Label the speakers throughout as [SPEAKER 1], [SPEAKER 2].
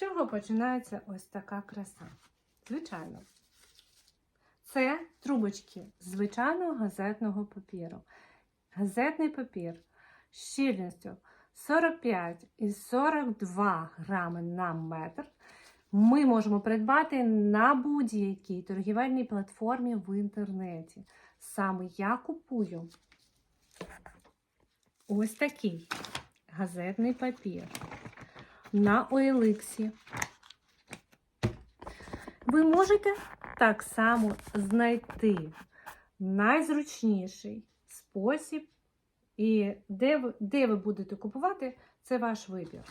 [SPEAKER 1] чого починається ось така краса? Звичайно. Це трубочки звичайного газетного папіру. Газетний папір з щільністю 45 і 42 грами на метр ми можемо придбати на будь-якій торгівельній платформі в інтернеті. Саме я купую ось такий газетний папір на OLX. Ви можете так само знайти найзручніший спосіб, і де ви, де ви будете купувати, це ваш вибір.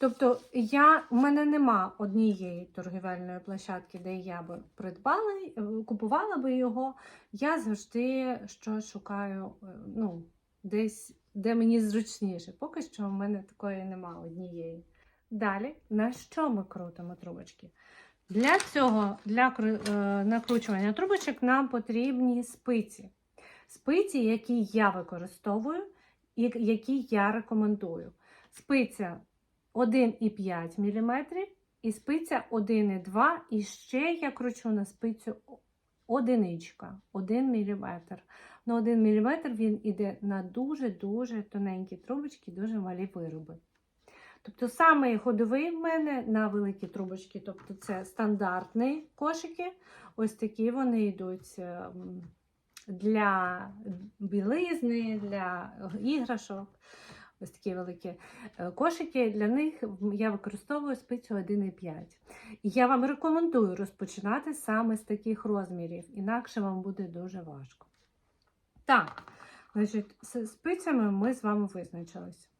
[SPEAKER 1] Тобто, я, в мене нема однієї торгівельної площадки, де я би придбала, е, купувала би його. Я завжди щось шукаю, е, ну, десь, де мені зручніше. Поки що в мене такої нема однієї. Далі, на що ми крутимо трубочки? Для цього, для е, накручування трубочок, нам потрібні спиці. Спиці, які я використовую і які я рекомендую. Спиця 1,5 мм і спиця 1,2 і ще я кручу на спицю одиничка, 1 мм. На 1 мм він іде на дуже-дуже тоненькі трубочки, дуже малі вироби. Тобто саме ходовий в мене на великі трубочки, тобто це стандартні кошики. Ось такі вони йдуть ем, для білизни, для іграшок. Ось такі великі е, кошики. Для них я використовую спицю 1,5. І я вам рекомендую розпочинати саме з таких розмірів, інакше вам буде дуже важко. Так, значить, з спицями ми з вами визначились.